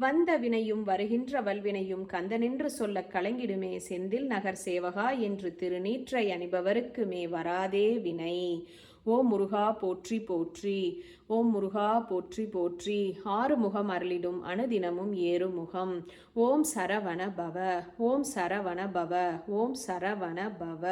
வந்த வினையும் வருகின்ற வல்வினையும் கந்தனென்று சொல்ல கலங்கிடுமே செந்தில் நகர் சேவகா என்று திருநீற்றை அணிபவருக்கு மே வராதே வினை. ஓம் முருகா போற்றி போற்றி. ஓம் முருகா போற்றி போற்றி. ஆறு முகம் அருளிடும் அனுதினமும் ஏறு முகம். ஓம் சரவண பவ. ஓம் சரவண பவ. ஓம் சரவண பவ.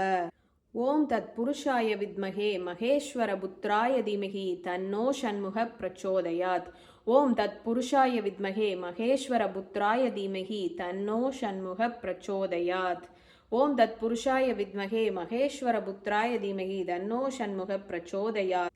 ஓம் தத் புருஷாய வித்மகே. மகேஸ்வர புத்ராய தீமகி. தன்னோ சண்முக பிரச்சோதயாத். ஓம் தத் புருஷாய வித்மகே மகேஸ்வர புத்ராய தீமகி தன்னோ ஷண்முக பிரச்சோதயாத். ஓம் தத் புருஷாய வித்மகே மகேஸ்வர புத்ராய தீமகி தன்னோ ஷண்முக பிரச்சோதயாத்.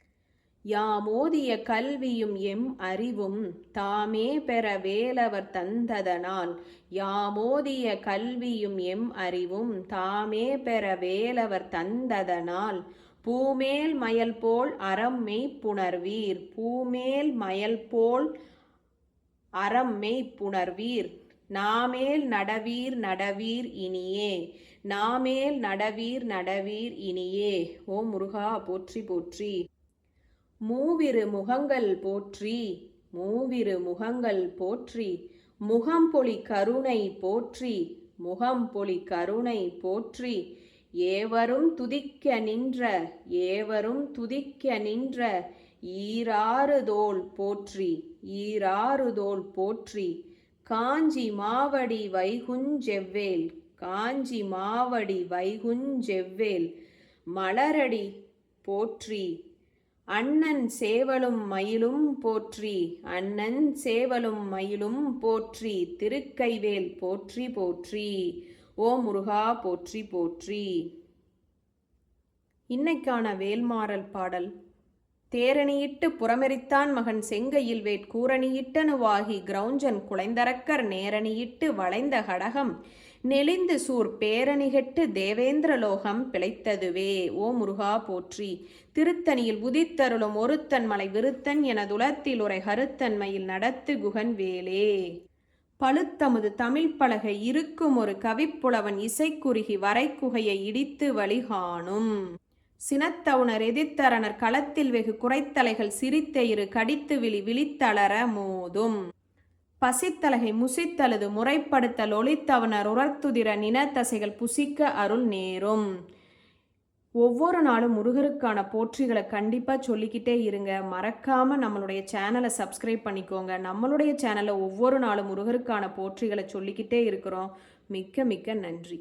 யாமோதிய கல்வியும் எம் அறிவும் தாமே பெற வேலவர் தந்ததனால் யாமோதிய கல்வியும் எம் அறிவும் தாமே பெற வேலவர் தந்ததனால் பூமேல் மயல் போல் அறம் மெய் புணர்வீர். பூமேல் மயல் போல் அறம் மெய் புணர்வீர். நாமேல் நடவீர் நடவீர் இனியே. நாமேல் நடவீர் நடவீர் இனியே. ஓ முருகா போற்றி போற்றி. மூவிரு முகங்கள் போற்றி. மூவிரு முகங்கள் போற்றி. முகம்பொலி கருணை போற்றி. முகம்பொலி கருணை போற்றி. ஏவரும் துதிக்க நின்ற ஏவரும் துதிக்க நின்ற ஈராறுதோல் போற்றி ஈராறுதோல் போற்றி. காஞ்சி மாவடி வைகுஞ்செவ்வேல் காஞ்சி மாவடி வைகுஞ்செவ்வேல் மலரடி போற்றி. அண்ணன் சேவலும் மயிலும் போற்றி அண்ணன் சேவலும் மயிலும் போற்றி திருக்கைவேல் போற்றி போற்றி. ஓ முருகா போற்றி போற்றி. இன்னைக்கான வேல்மாறல் பாடல். தேரணியிட்டு புறமெரித்தான் மகன் செங்கையில் வேட்கூரணியிட்டனுவாகி கிரௌஞ்சன் குலைந்தரக்கர் நேரணியிட்டு வளைந்த கடகம். நெளிந்து சூர் பேரணிகெட்டு தேவேந்திரலோகம் பிழைத்ததுவே. ஓ முருகா போற்றி. திருத்தணியில் உதித்தருளும் ஒருத்தன் மலை விருத்தன் எனதுலத்தில் உரை கருத்தன்மையில் நடத்து குகன் வேலே. பழுத்தமது தமிழ் பலகை இருக்கும் ஒரு கவிப்புலவன் இசைக்குறுகி வரைக்குகையை இடித்து வழிகாணும். சினத்தவுணர் எதிர்த்தரனர் களத்தில் வெகு குறைத்தலைகள் சிரித்த இரு கடித்து விழி விழித்தளர மோதும். பசித்தலகை முசித்தலது முறைப்படுத்தல் ஒளித்தவனர் உரத்துதிர நினத்தசைகள் புசிக்க அருள் நேரும். ஒவ்வொரு நாளும் முருகருக்கான போற்றிகளை கண்டிப்பாக சொல்லிக்கிட்டே இருங்க. மறக்காமல் நம்மளுடைய சேனலை சப்ஸ்கிரைப் பண்ணிக்கோங்க. நம்மளுடைய சேனலை ஒவ்வொரு நாளும் முருகருக்கான போற்றிகளை சொல்லிக்கிட்டே இருக்கிறோம். மிக்க மிக்க நன்றி.